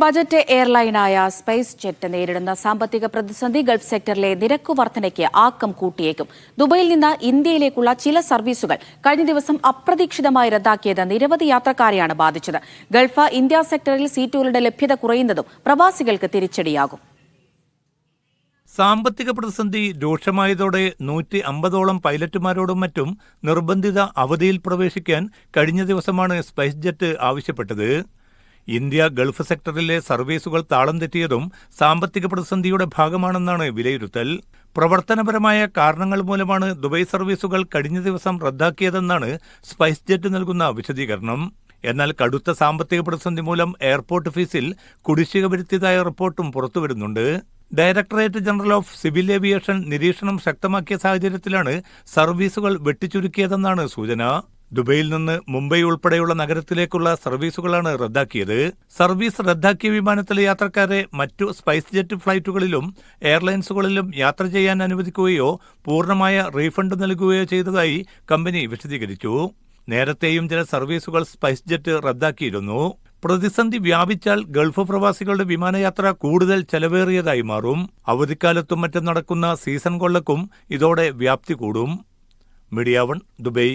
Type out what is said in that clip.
Budget എയർലൈനായ spice jet നേരിടുന്ന സാമ്പത്തിക പ്രതിസന്ധി ഗൾഫ് സെക്ടറിലെ നിരക്കു വർധനയ്ക്ക് ആക്കം കൂട്ടിയേക്കും. ദുബൈയിൽ നിന്ന് ഇന്ത്യയിലേക്കുള്ള ചില സർവീസുകൾ കഴിഞ്ഞ ദിവസം അപ്രതീക്ഷിതമായി റദ്ദാക്കിയത് നിരവധി യാത്രക്കാരെയാണ് ബാധിച്ചത്. ഗൾഫ് ഇന്ത്യ സെക്ടറിൽ സീറ്റുകളുടെ ലഭ്യത കുറയുന്നതും പ്രവാസികൾക്ക് തിരിച്ചടിയാകും. സാമ്പത്തിക പ്രതിസന്ധി രൂക്ഷമായതോടെ നൂറ്റി അമ്പതോളം പൈലറ്റുമാരോടും മറ്റും നിർബന്ധിത അവധിയിൽ പ്രവേശിക്കാൻ കഴിഞ്ഞ ദിവസമാണ് സ്പൈസ് ജെറ്റ് ആവശ്യപ്പെട്ടത്. ഇന്ത്യ ഗൾഫ് സെക്ടറിലെ സർവീസുകൾ താളം തെറ്റിയതും സാമ്പത്തിക പ്രതിസന്ധിയുടെ ഭാഗമാണെന്നാണ് വിലയിരുത്തൽ. പ്രവർത്തനപരമായ കാരണങ്ങൾ മൂലമാണ് ദുബൈ സർവീസുകൾ കഴിഞ്ഞ ദിവസം റദ്ദാക്കിയതെന്നാണ് സ്പൈസ് ജെറ്റ് നൽകുന്ന വിശദീകരണം. എന്നാൽ കടുത്ത സാമ്പത്തിക പ്രതിസന്ധി മൂലം എയർപോർട്ട് ഫീസിൽ കുടിശ്ശിക വരുത്തിയതായ റിപ്പോർട്ടും പുറത്തുവരുന്നുണ്ട്. Directorate general of civil aviation നിരീക്ഷണം ശക്തമാക്കിയ സാഹചര്യത്തിലാണ് സർവീസുകൾ വെട്ടിച്ചുരുക്കിയതെന്നാണ് സൂചന. ദുബൈയിൽ നിന്ന് മുംബൈ ഉൾപ്പെടെയുള്ള നഗരത്തിലേക്കുള്ള സർവീസുകളാണ് റദ്ദാക്കിയത്. സർവീസ് റദ്ദാക്കിയ വിമാനത്തിലെ യാത്രക്കാരെ മറ്റു സ്പൈസ് ജെറ്റ് ഫ്ലൈറ്റുകളിലും എയർലൈൻസുകളിലും യാത്ര ചെയ്യാൻ അനുവദിക്കുകയോ പൂർണമായ റീഫണ്ട് നൽകുകയോ ചെയ്തതായി കമ്പനി വിശദീകരിച്ചു. നേരത്തെയും ചില സർവീസുകൾ സ്പൈസ് ജെറ്റ് റദ്ദാക്കിയിരുന്നു. പ്രതിസന്ധി വ്യാപിച്ചാൽ ഗൾഫ് പ്രവാസികളുടെ വിമാനയാത്ര കൂടുതൽ ചെലവേറിയതായി മാറും. അവധിക്കാലത്തും മറ്റും നടക്കുന്ന സീസൺ കൊള്ളക്കും ഇതോടെ വ്യാപ്തി കൂടും. Media one Dubai.